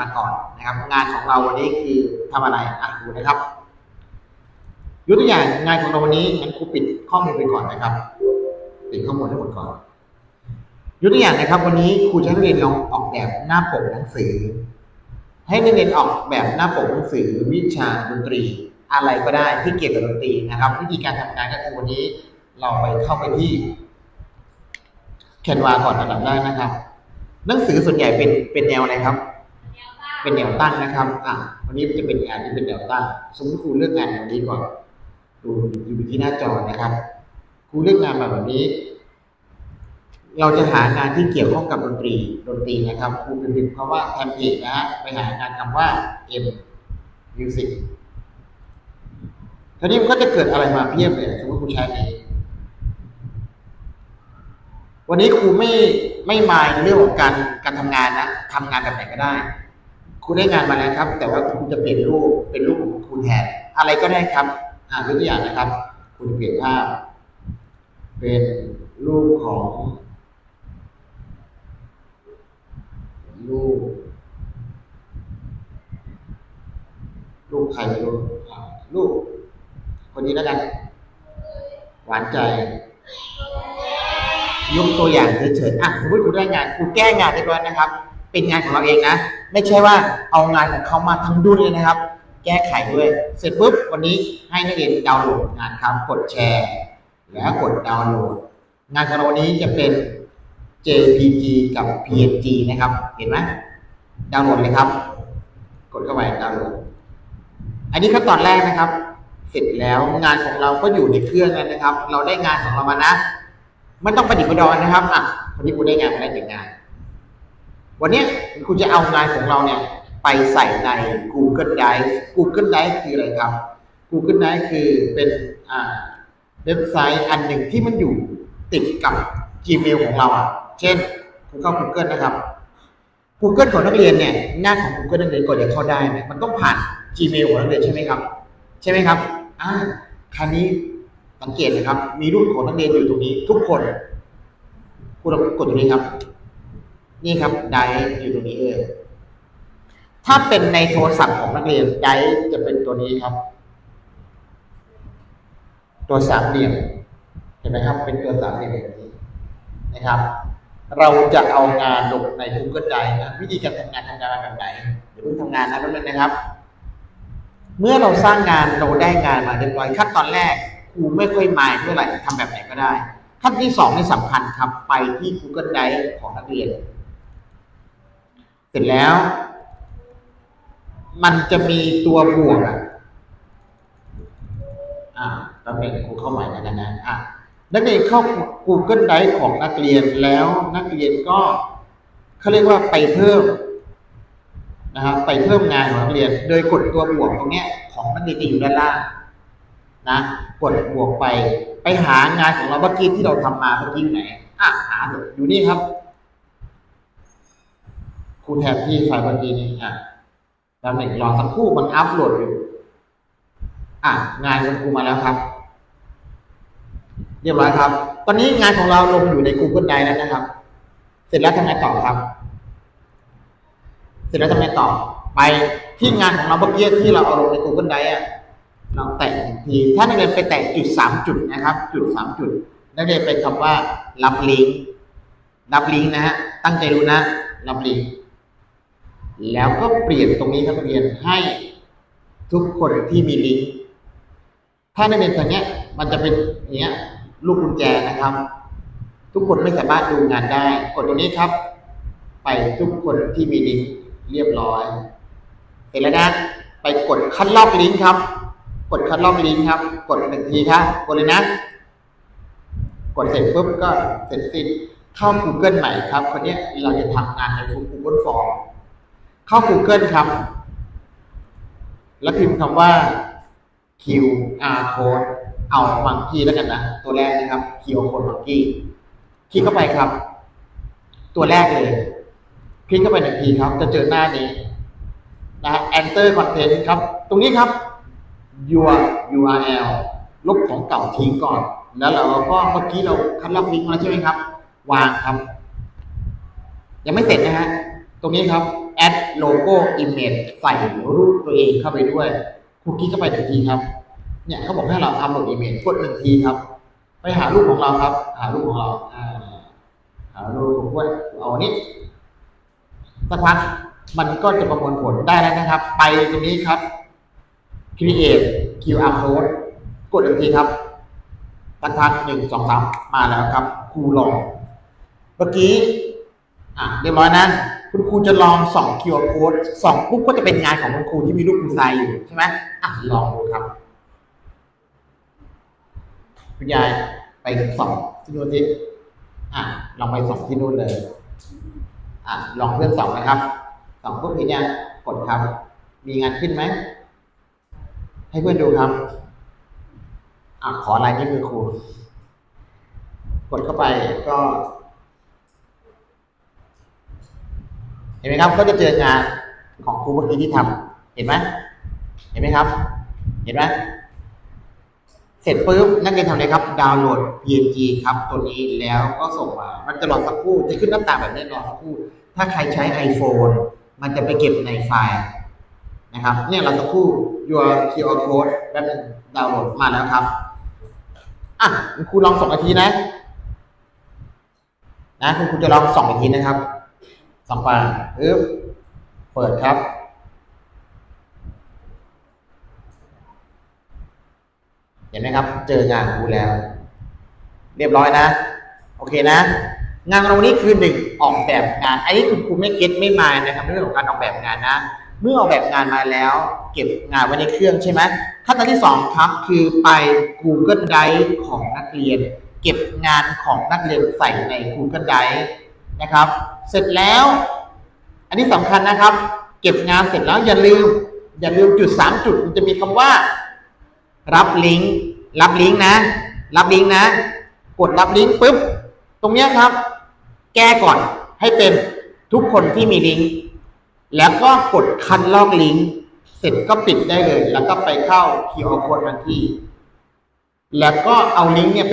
มาก่อนนะครับ งานของเราวันนี้คือทำอะไรอะดูนะครับยกตัวอย่างงานของเราวันนี้งั้นครูปิดข้อมูลไปก่อนนะครับปิดข้อมูลทั้งหมดก่อนยกตัวอย่างนะครับ วันนี้ครูจะให้นักเรียนลองออกแบบหน้าปกหนังสือ ให้นักเรียนออกแบบหน้าปกหนังสือวิชาดนตรี อะไรก็ได้ที่เกี่ยวกับดนตรีนะครับ วิธีการทำงานก็คือวันนี้เราไปเข้าไปที่แคนวาก่อนอันดับแรกนะครับ หนังสือส่วนใหญ่เป็นเป็นแนวอะไรครับ เป็นแนวตั้งนะครับ อะวันนี้จะเป็นงานที่เป็นแนวตั้ง สมมติครูเลือกงานแบบนี้ก่อน ดูอยู่ที่หน้าจอนะครับ ครูเลือกงานแบบนี้ เราจะหางานที่เกี่ยวข้องกับดนตรี ดนตรีนะครับ ครูพิมพ์คำว่าแทมเพลตนะฮะ ไปหางานคำว่า M Music ทีนี้มันก็จะเกิดอะไรมาเพียบเลยสมมติครูใช้นี้ วันนี้ครูไม่ไม่มายในเรื่องของการการทำงานนะทำงานแบบไหนก็ได้ครูได้งานมาแล้วครับ แต่ว่าครูจะเปลี่ยนรูปเป็นรูปของครูแทนอะไรก็ได้ครับ อ่ายกตัวอย่างนะครับครูจะเปลี่ยนภาพ เป็นรูปของรูปรูปใครไม่รู้รูปคนนี้แล้วกัน หวานใจ ยกตัวอย่างเฉยๆอะสมมติคุณได้งานคุณแก้งานเรียบร้อยนะครับ เป็นงานของเราเองนะ ไม่ใช่ว่าเอางานของเขามาทั้งดุนเลยนะครับ แก้ไขด้วย เสร็จปุ๊บวันนี้ให้นักเรียนดาวน์โหลดงานครับกดแชร์ แล้วกดดาวน์โหลด งานของเราวันนี้จะเป็น JPG กับ PNG นะครับ เห็นไหมดาวน์โหลดเลยครับ กดเข้าไปดาวน์โหลด อันนี้ขั้นตอนแรกนะครับ เสร็จแล้วงานของเราก็อยู่ในเครื่องแล้วนะครับ เราได้งานของเรามานะ ไม่ต้องประดิษฐ์ประดอยนะครับอะวันนี้คุณได้งานมาได้หนึ่งงาน วันนี้คุณจะเอางานของเราเนี่ย ไปใส่ใน Google Drive Google Drive คืออะไรครับ Google Drive คือเป็นอ่าเว็บไซต์อันหนึ่งที่มันอยู่ติดกับ Gmail ของเราอะเช่นคุณเข้า Google นะครับ Google ของนักเรียนเนี่ยหน้าของ Google นักเรียนก่อนจะเข้าได้เนี่ยมันต้องผ่าน Gmail ของนักเรียนใช่ไหมครับ ใช่ไหมครับอ่าคราวนี้ สังเกตนะครับ มีรูปของนักเรียนอยู่ตรงนี้ ทุกคนคุณลองกดตรงนี้ครับ นี่ครับไดอยู่ตรงนี้เองถ้าเป็นในโทรศัพท์ของนักเรียนไดจะเป็นตัวนี้ครับ ตัวสามเหลี่ยมเห็นไหมครับ เป็นตัวสามเหลี่ยมแบบนี้นะครับ เราจะเอางานลงใน Google Drive นะวิธีการทำงานทำงานแบบไหนเดี๋ยวเพิ่งทำงานนะแป๊บนึงนะครับ เมื่อเราสร้างงานเราได้งานมาเรียบร้อยขั้นตอนแรก ครูไม่ค่อยมายเท่าไหร่ทำแบบไหนก็ได้ ขั้นที่สองนี่สำคัญครับ ไปที่ Google Drive ของนักเรียน เสร็จแล้ว มันจะมีตัวบวกอะอ่าแป๊บนึงครูเข้าใหม่แล้วกันนะอะนักเรียนเข้า Google Drive ของนักเรียนแล้วนักเรียนก็เขาเรียกว่าไปเพิ่มนะครับไปเพิ่มงานของนักเรียน โดยกดตัวบวกตรงเนี้ยของนักเรียนจะอยู่ด้านล่าง นะกดบวกไปไปหางานของเราเมื่อกี้ที่เราทำมาเมื่อกี้อยู่ไหนอะหาอยู่นี่ครับครูแทนที่ไฟล์เมื่อกี้นี้อะตำแหน่งรอสักครู่มันอัพโหลดอยู่อะงานของครูมาแล้วครับเรียบร้อยครับ ตอนนี้งานของเราลงอยู่ใน Google Drive แล้วนะครับ เสร็จแล้วทำไงต่อครับ เสร็จแล้วทำไงต่อ ไปที่งานของเราเมื่อกี้ที่เราเอาลงใน Google Drive อะ เราแตะหนึ่งที ถ้านักเรียนไปแตะจุดสามจุดนะครับ จุดสามจุด นักเรียนไปคำว่ารับลิงก์รับลิงก์นะฮะ ตั้งใจดูนะ รับลิงก์แล้วก็เปลี่ยนตรงนี้ครับนักเรียนให้ทุกคนที่มีลิงก์ถ้านักเรียนทางเนี้ย มันจะเป็นอย่างเงี้ย ลูกกุญแจนะครับ ทุกคนไม่สามารถดูงานได้ กดตรงนี้ครับ ไปทุกคนที่มีลิงก์เรียบร้อย เสร็จแล้วนะ ไปกดคัดลอกลิงก์ครับ กดคัดลอกลิงก์ครับ กดหนึ่งทีครับกดเลยนะกดเสร็จปุ๊บก็เสร็จสิ้นเข้า Google ใหม่ครับคนนี้เราจะทำงานใน Google Form เข้า Google ครับ แล้วพิมพ์คำว่า QR code เอามังกี้แล้วกันนะ ตัวแรกนะครับ QR code มังกี้คลิกเข้าไปครับ ตัวแรกเลย คลิกเข้าไปหนึ่งทีครับ จะเจอหน้านี้นะฮะ enter content ครับ ตรงนี้ครับ your URL ลบของเก่าทิ้งก่อน แล้วเราก็เมื่อกี้เราคัดลอกลิงก์มาใช่ไหมครับ วางครับ ยังไม่เสร็จนะฮะ ตรงนี้ครับแอดโลโก้อิมเมจใส่รูปตัวเองเข้าไปด้วยครูคลิกเข้าไปหนึ่งทีครับ เนี่ยเขาบอกให้เราอัพโหลดอิมเมจกดหนึ่งทีครับ ไปหารูปของเราครับ หารูปของเราหารูปของกล้วยเอาอันนี้สักพักมันก็จะประมวลผลได้แล้วนะครับ ไปตรงนี้ครับ create QR code กดหนึ่งทีครับสักพักหนึ่งสองสามมาแล้วครับครูลอง เมื่อกี้ อะเรียบร้อยนะคุณครูจะลองส่อง QR code ส่องปุ๊บก็จะเป็นงานของคุณครูที่มีรูปคุณทรายอยู่ใช่ไหมอะลองดูครับคุณยายไปส่องที่นู่นสิอะลองไปส่องที่นู่นเลย อะลองเพื่อนส่องนะครับส่องปุ๊บเห็นยังกดครับ มีงานขึ้นไหม ให้เพื่อนดูครับอะขอลายนิ้วมือครู กดเข้าไปก็ เห็นไหมครับ ก็จะเจองานของครูเมื่อกี้ที่ทำเห็นไหมเห็นไหมครับ เห็นไหมเสร็จปุ๊บนักเรียนทำอะไรครับ ดาวน์โหลด PNG ครับตัวนี้แล้วก็ส่งมา มันจะรอสักครู่จะขึ้นหน้าต่างแบบนี้รอสักครู่ ถ้าใครใช้ iPhone มันจะไปเก็บในไฟล์ นะครับเนี่ยเราสักครู่ your QR code แป๊บนึงดาวน์โหลดมาแล้วครับอะคุณครูลองส่งอีกทีนะ นะคุณครูจะลองสองอีกทีนะครับสองไปปึ๊บเปิดครับเห็นไหมครับ เจองานครูแล้ว เรียบร้อยนะ โอเคนะ งานเราวันนี้คือหนึ่งออกแบบงานอันนี้คุณครูไม่เก็ตไม่มานะครับเรื่องของการออกแบบงานนะ เมื่อออกแบบงานมาแล้ว เก็บงานไว้ในเครื่องใช่ไหมขั้นตอนที่สองครับ คือไป Google Drive ของนักเรียน เก็บงานของนักเรียนใส่ใน Google Drive นะครับ เสร็จแล้ว อันนี้สำคัญนะครับ เก็บงานเสร็จแล้วอย่าลืม อย่าลืมจุดสามจุด มันจะมีคำว่า รับลิงก์รับลิงก์นะ รับลิงก์นะ กดรับลิงก์ปุ๊บ ตรงนี้ครับ แก้ก่อนให้เป็นทุกคนที่มีลิงก์ แล้วก็กดคันลอกลิงก์เสร็จก็ปิดได้เลย แล้วก็ไปเข้า QR code ทันทีแล้วก็เอาลิงก์เนี่ยไป